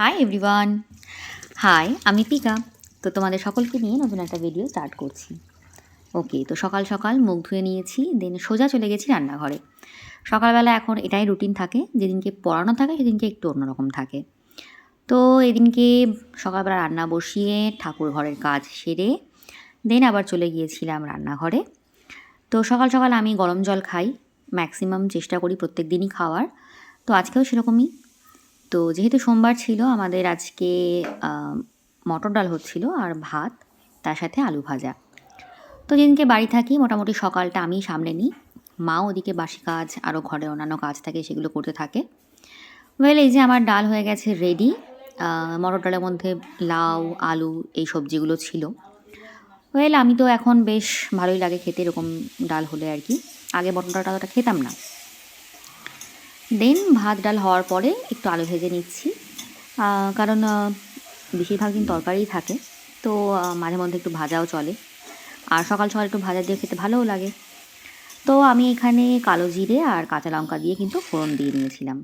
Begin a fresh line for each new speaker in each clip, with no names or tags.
High everyone hi আমি Pika. তো তোমাদের সকলকে নিয়ে নতুন একটা ভিডিও স্টার্ট করছি। ওকে তো সকাল সকাল মুখ ধুয়ে নিয়েছি দেন সোজা চলে গেছি রান্নাঘরে। সকালবেলা এখন এটাই রুটিন থাকে, যেদিনকে পড়ানো থাকে, সেদিনকে একটু অন্যরকম থাকে। তো এদিনকে সকালবেলা রান্না বসিয়ে ঠাকুর ঘরের কাজ সেরে দেন আবার চলে গিয়েছিলাম রান্নাঘরে। তো সকাল সকাল আমি গরম জল খাই ম্যাক্সিমাম চেষ্টা করি প্রত্যেক দিনই খাওয়ার। তো আজকেও সেরকমই। তো যেহেতু সোমবার ছিল, আমাদের আজকে মটর ডাল হচ্ছিল আর ভাত, তার সাথে আলু ভাজা। তো যেদিনকে বাড়ি থাকি, মোটামুটি সকালটা আমি সামলে নিই। মা ওদিকে বাসি কাজ আরও ঘরে অন্যান্য কাজ থাকে, সেগুলো করতে থাকে। ওয়েল এই যে আমার ডাল হয়ে গেছে রেডি মটর ডালের মধ্যে লাউ, আলু, এই সবজিগুলো ছিল। ওয়েল আমি তো এখন বেশ ভালোই লাগে খেতে, এরকম ডাল হলে আর কি। আগে মটর ডালটা খেতাম না। দেন ভাত ডাল হওয়ার পরে একটু আলু ভেজে নিচ্ছি। কারণ বেশিরভাগ দিন তরকারিই থাকে, তো মাঝে মধ্যে একটু ভাজাও চলে। আর সকাল সকাল একটু ভাজা দিয়ে খেতে ভালোও লাগে। তো আমি এখানে কালো জিরে আর কাঁচা লঙ্কা দিয়ে কিন্তু ফোড়ন দিয়ে নিয়েছিলাম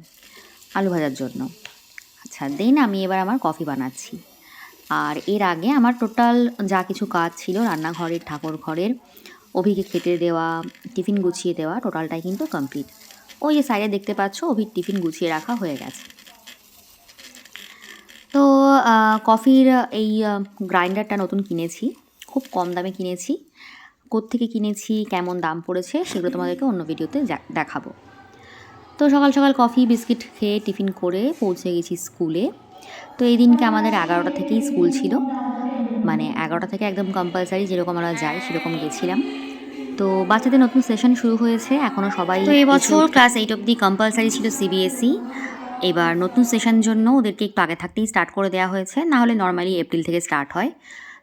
আলু ভাজার জন্য। আচ্ছা দেন আমি এবার আমার কফি বানাচ্ছি। আর এর আগে আমার টোটাল যা কিছু কাজ ছিল, রান্নাঘরের ঠাকুর ঘরের অভিকে খেতে দেওয়া, টিফিন গুছিয়ে দেওয়া, টোটালটাই কিন্তু কমপ্লিট। ওই যে সাইডে দেখতে পাচ্ছ অভির টিফিন গুছিয়ে রাখা হয়ে গেছে। তো কফির এই গ্রাইন্ডারটা নতুন কিনেছি, খুব কম দামে কিনেছি। কোত্থেকে কিনেছি, কেমন দাম পড়েছে, সেগুলো তোমাদেরকে অন্য ভিডিওতে দেখাবো। তো সকাল সকাল কফি, বিস্কিট খেয়ে টিফিন করে পৌঁছে গেছি স্কুলে। তো এই দিনকে আমাদের এগারোটা থেকেই স্কুল ছিল। মানে এগারোটা থেকে একদম কম্পালসারি যেরকম আমরা যাই, সেরকম গেছিলাম। তো বাচ্চাদের নতুন সেশন শুরু হয়েছে এখনও সবাই তো এবছর ক্লাস এইট অবধি কম্পালসারি ছিল সিবিএসই E। এবার নতুন সেশন জন্য ওদেরকে একটু আগে থাকতেই স্টার্ট করে দেওয়া হয়েছে না হলে নর্মালি এপ্রিল থেকে স্টার্ট হয়।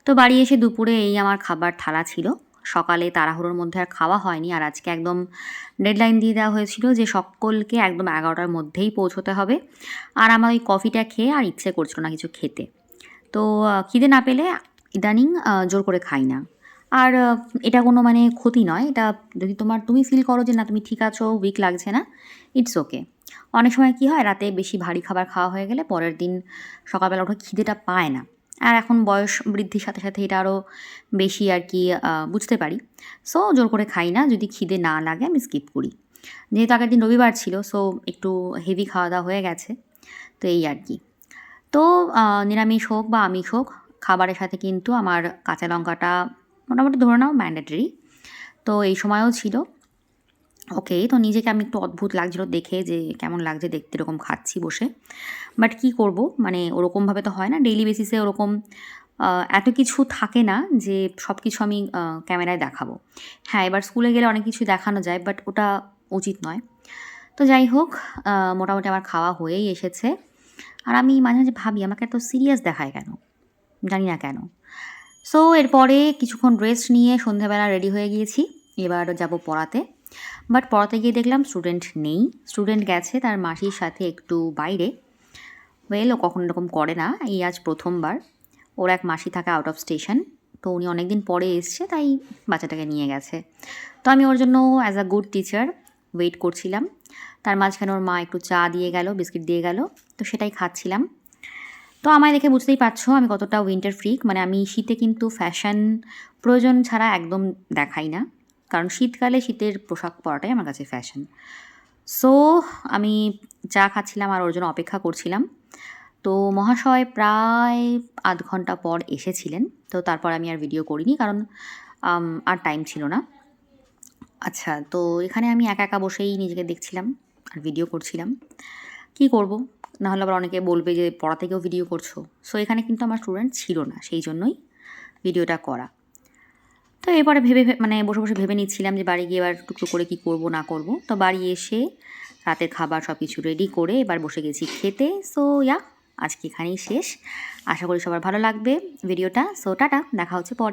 তো বাড়ি এসে দুপুরে এই আমার খাবার থালা ছিল। সকালে তাড়াহুড়োর মধ্যে আর খাওয়া হয়নি আর আজকে একদম ডেডলাইন দিয়ে দেওয়া হয়েছিল যে সকলকে একদম এগারোটার মধ্যেই পৌঁছতে হবে। আর আমার ওই কফিটা খেয়ে আর ইচ্ছে করছিল না কিছু খেতে। তো খিদে না পেলে ইদানিং জোর করে খাই না। আর এটা কোনো মানে ক্ষতি নয়। এটা যদি তোমার, তুমি ফিল করো যে না তুমি ঠিক আছো উইক লাগছে না ইটস ওকে অনেক সময় কি হয়, রাতে বেশি ভারী খাবার খাওয়া হয়ে গেলে পরের দিন সকালবেলা ওঠে খিদেটা পায় না। আর এখন বয়স বৃদ্ধির সাথে সাথে এটা আরও বেশি আর কি বুঝতে পারি। সো জোর করে খাই না, যদি খিদে না লাগে আমি স্কিপ করি। যেহেতু আগের দিন রবিবার ছিল সো একটু হেভি খাওয়া দাওয়া হয়ে গেছে, তো এই আর কি। তো নিরামিষ হোক বা আমিষ হোক, খাবারের সাথে কিন্তু আমার কাঁচা লঙ্কাটা মোটামুটি ধরে নাও ম্যান্ডেটরি তো এই সময়ও ছিল। ওকে তো নিজেকে আমি একটু অদ্ভুত লাগছিল দেখে যে কেমন লাগছে দেখতে এরকম খাচ্ছি বসে। বাট কি করব? মানে ওরকমভাবে তো হয় না ডেইলি বেসিসে ওরকম এত কিছু থাকে না যে সব কিছু আমি ক্যামেরায় দেখাবো। হ্যাঁ এবার স্কুলে গেলে অনেক কিছু দেখানো যায় বাট ওটা উচিত নয়। তো যাই হোক মোটামুটি আমার খাওয়া হয়েই এসেছে। আর আমি মাঝে মাঝে ভাবি, আমাকে এত সিরিয়াস দেখায় কেন? জানি না কেন। সো এরপরে কিছুক্ষণ রেস্ট নিয়ে সন্ধ্যাবেলা রেডি হয়ে গিয়েছি। এবার যাব পড়াতে। বাট পড়াতে গিয়ে দেখলাম স্টুডেন্ট নেই। স্টুডেন্ট গেছে তার মাসির সাথে একটু বাইরে। ওয়েল ও কখনো এরকম করে না। এই আজ প্রথমবার। ওর এক মাসি থাকে আউট অফ স্টেশন তো উনি অনেক দিন পরে এসছে, তাই বাচ্চাটাকে নিয়ে গেছে। তো আমি ওর জন্য as a good teacher wait করছিলাম। তার মাঝখানে ওর মা একটু চা দিয়ে গেল, বিস্কিট দিয়ে গেল। তো সেটাই খাচ্ছিলাম। তো আমায় দেখে বুঝতেই পারছ আমি কতটা উইন্টার ফ্রিক মানে আমি শীতে কিন্তু ফ্যাশন প্রয়োজন ছাড়া একদম দেখাই না। কারণ শীতকালে শীতের পোশাক পরাটাই আমার কাছে ফ্যাশন সো আমি চা খাচ্ছিলাম আর ওর জন্য অপেক্ষা করছিলাম। তো মহাশয় প্রায় আধ ঘণ্টা পর এসেছিলেন। তো তারপর আমি আর ভিডিও করিনি কারণ আর টাইম ছিল না। আচ্ছা তো এখানে আমি একা একা বসেই নিজেকে দেখছিলাম আর ভিডিও করছিলাম। কি করব? নাহলে আবার অনেকে বলবে যে পড়া থেকেও ভিডিও করছ। সো এখানে কিন্তু আমার স্টুডেন্ট ছিল না, সেই জন্যই ভিডিওটা করা। তো এরপরে ভেবে মানে বসে বসে ভেবে নিচ্ছিলাম যে বাড়ি গিয়ে এবার টুকটুক করে কি করব, না করব। তো বাড়ি এসে রাতের খাবার সব কিছু রেডি করে এবার বসে গেছি খেতে। সো ইয়া আজকে এখানেই শেষ। আশা করি সবার ভালো লাগবে ভিডিওটা সো টাটা, দেখা হচ্ছে পরে।